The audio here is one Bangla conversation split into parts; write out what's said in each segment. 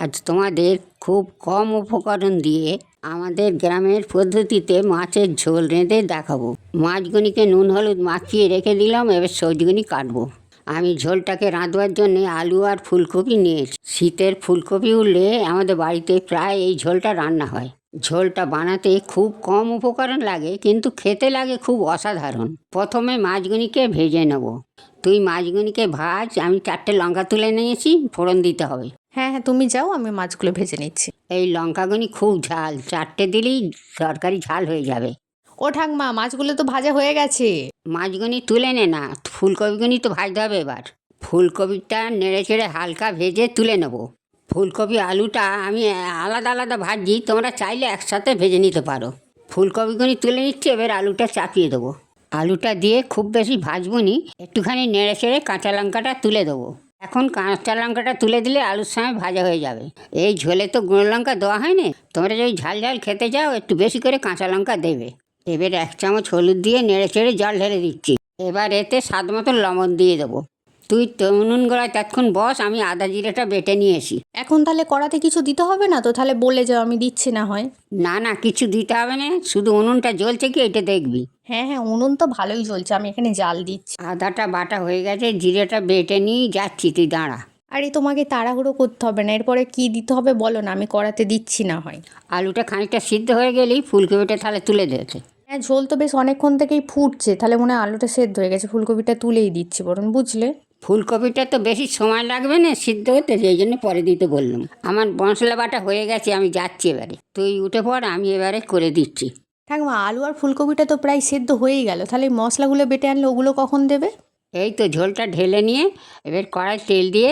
আজ তোমাদের খুব কম উপকরণ দিয়ে আমাদের গ্রামের পদ্ধতিতে মাছের ঝোল রেঁধে দেখাবো। মাছগুলিকে নুন, হলুদ মাখিয়ে রেখে দিলাম, এবার সবজিগুলি কাটবো। আমি ঝোলটাকে রাঁধবার জন্য আলু আর ফুলকপি নিয়েছি শীতের ফুলকপি উঠলে আমাদের বাড়িতে প্রায় এই ঝোলটা রান্না হয়। ঝোলটা বানাতে খুব কম উপকরণ লাগে, কিন্তু খেতে লাগে খুব অসাধারণ। প্রথমে মাছগুনিকে ভেজে নেব। তুই মাছগুনিকে ভাজ, আমি চারটে লঙ্কা তুলে নিয়েছি, ফোড়ন দিতে হবে। হ্যাঁ তুমি যাও আমি মাছগুলো ভেজে নিচ্ছি। এই লঙ্কাগুনি খুব ঝাল চারটে দিলেই তরকারি ঝাল হয়ে যাবে। ও ঠাকমা মাছগুলো তো ভাজা হয়ে গেছে। মাছগুনি তুলে নে না ফুলকপিগুনি তো ভাজতে হবে এবার। ফুলকপিটা নেড়ে চেড়ে হালকা ভেজে তুলে নেব। ফুলকপি আলুটা আমি আলাদা আলাদা ভাজি তোমরা চাইলে একসাথে ভেজে নিতে পারো। ফুলকপিগুনি তুলে নিচ্ছি এবার আলুটা চাপিয়ে দেবো। আলুটা দিয়ে খুব বেশি ভাজবো নি একটুখানি নেড়ে চেড়ে কাঁচা লঙ্কাটা তুলে দেবো। এখন কাঁচা লঙ্কাটা তুলে দিলে আলুর সময় ভাজা হয়ে যাবে। এই ঝোলে তো গুঁড়ো লঙ্কা দেওয়া হয়নি। তোমরা যদি ঝাল ঝাল খেতে চাও, একটু বেশি করে কাঁচা লঙ্কা দেবে। এবার এক চামচ হলুদ দিয়ে নেড়ে চেড়ে জল ঢেলে দিচ্ছি। এবার এতে স্বাদ মতো লবণ দিয়ে দেবো। তুই তনুন গড়ায় তৎক্ষণ বস আমি আদা জিরেটা বেটে নিয়ে এসি। এখন তাহলে কড়াতে কিছু দিতে হবে না তো? তাহলে বলে যাও আমি দিচ্ছি না হয়। না না কিছু দিতে হবে না শুধু উনুনটা জ্বলছে কি এটা দেখবি? হ্যাঁ হ্যাঁ উনুন তো ভালোই জ্বলছে আমি এখানে জাল দিচ্ছি। আদাটা বাটা হয়ে গেছে জিরেটা বেটে নিয়ে যাচ্ছি তুই দাঁড়া। আরে তোমাকে তাড়াহুড়ো করতে হবে না এরপরে কি দিতে হবে বলো না আমি কড়াতে দিচ্ছি না হয়। আলুটা খানিকটা সিদ্ধ হয়ে গেলেই ফুলকপিটা তাহলে তুলে দিয়েছে হ্যাঁ ঝোল তো বেশ অনেকক্ষণ থেকেই ফুটছে তাহলে মনে হয় আলুটা সেদ্ধ হয়ে গেছে ফুলকপিটা তুলেই দিচ্ছি বরং বুঝলে? ফুলকপিটা তো বেশি সময় লাগবে না সিদ্ধ হতে সেই জন্য পরে দিতে বললাম। আমার মশলা বাটা হয়ে গেছে আমি যাচ্ছি এবারে। তুই উঠে পড় আমি এবারে করে দিচ্ছি। ঠাকুমা আলু আর ফুলকপিটা তো প্রায় সেদ্ধ হয়েই গেল। তাহলে এই মশলাগুলো বেটে আনলে ওগুলো কখন দেবে? এই তো ঝোলটা ঢেলে নিয়ে এবার কড়াই তেল দিয়ে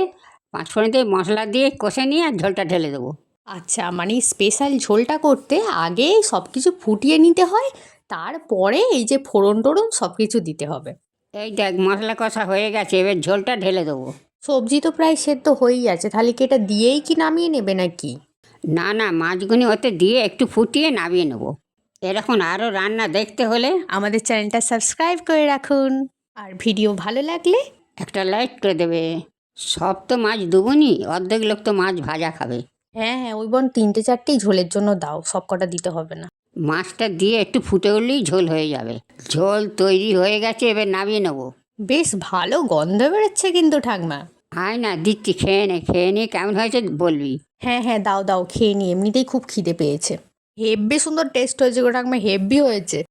পাঁচফোড়ন দিয়ে মশলা দিয়ে কষে নিয়ে আর ঝোলটা ঢেলে দেবো। আচ্ছা মানে স্পেশাল ঝোলটা করতে আগে সব কিছু ফুটিয়ে নিতে হয় তারপরে এই যে ফোড়ন টোড়ন সব কিছু দিতে হবে। এই দেখ মশলা কষা হয়ে গেছে এবার ঝোলটা ঢেলে দেবো। সবজি তো প্রায় সেদ্ধ হয়েই আছে তাহলে কি এটা দিয়েই কি নামিয়ে নেবে নাকি? না না মাছগুনি ওতে দিয়ে একটু ফুটিয়ে নামিয়ে নেব। এরকম আরও রান্না দেখতে হলে আমাদের চ্যানেলটা সাবস্ক্রাইব করে রাখুন। আর ভিডিও ভালো লাগলে? একটা লাইক করে দেবে। সব তো মাছ দেবনি অর্ধেক লোক তো মাছ ভাজা খাবে। হ্যাঁ হ্যাঁ ওই বোন তিনটে চারটেই ঝোলের জন্য দাও সব কটা দিতে হবে না। মাছটা দিয়ে একটু ফুটে উঠলেই ঝোল হয়ে যাবে। ঝোল তৈরি হয়ে গেছে এবার নামিয়ে নেব। বেশ ভালো গন্ধ বেরোচ্ছে কিন্তু ঠাকমা। হয় না দিচ্ছি খেয়ে নে খেয়ে নিয়ে কেমন হয়েছে বলবি। হ্যাঁ হ্যাঁ দাও দাও খেয়ে নি এমনিতেই খুব খিদে পেয়েছে। হেব্বি সুন্দর টেস্ট হয়েছে গো ঠাকমা হেব্বি হয়েছে।